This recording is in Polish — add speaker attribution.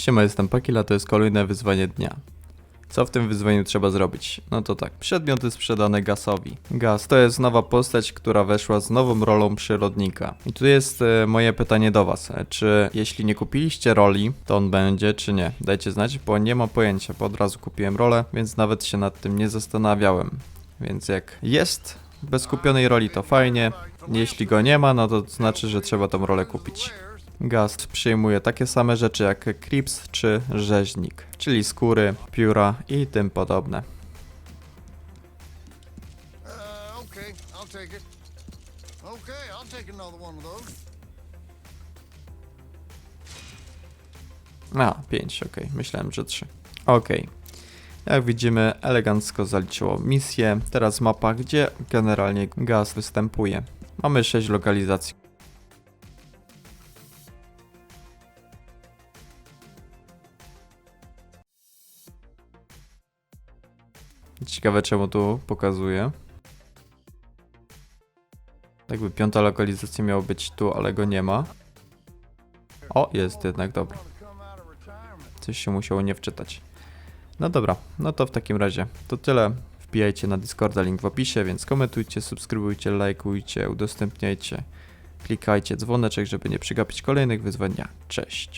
Speaker 1: Siema, jestem Pakila, to jest kolejne wyzwanie dnia. Co w tym wyzwaniu trzeba zrobić? No to tak, przedmioty sprzedane Gasowi. Gas to jest nowa postać, która weszła z nową rolą przyrodnika. I tu jest e, moje pytanie do was. E, Czy jeśli nie kupiliście roli, to on będzie, czy nie? Dajcie znać, bo nie mam pojęcia, bo od razu kupiłem rolę, więc nawet się nad tym nie zastanawiałem. Więc jak jest bez kupionej roli, to fajnie. Jeśli go nie ma, no to znaczy, że trzeba tą rolę kupić. Gast przyjmuje takie same rzeczy jak Crips czy rzeźnik, czyli skóry, pióra i tym podobne.
Speaker 2: Uh.
Speaker 1: A, 5, ok, myślałem, że 3. Ok. Jak widzimy, elegancko zaliczyło misję. Teraz mapa, gdzie generalnie gaz występuje. Mamy 6 lokalizacji. Ciekawe czemu tu pokazuje. Jakby piąta lokalizacja miała być tu, ale go nie ma. O, jest jednak, dobra. Coś się musiało nie wczytać. No dobra, no to w takim razie to tyle. Wbijajcie na Discorda, link w opisie, więc komentujcie, subskrybujcie, lajkujcie, udostępniajcie. Klikajcie dzwoneczek, żeby nie przegapić kolejnych wyzwania. Cześć!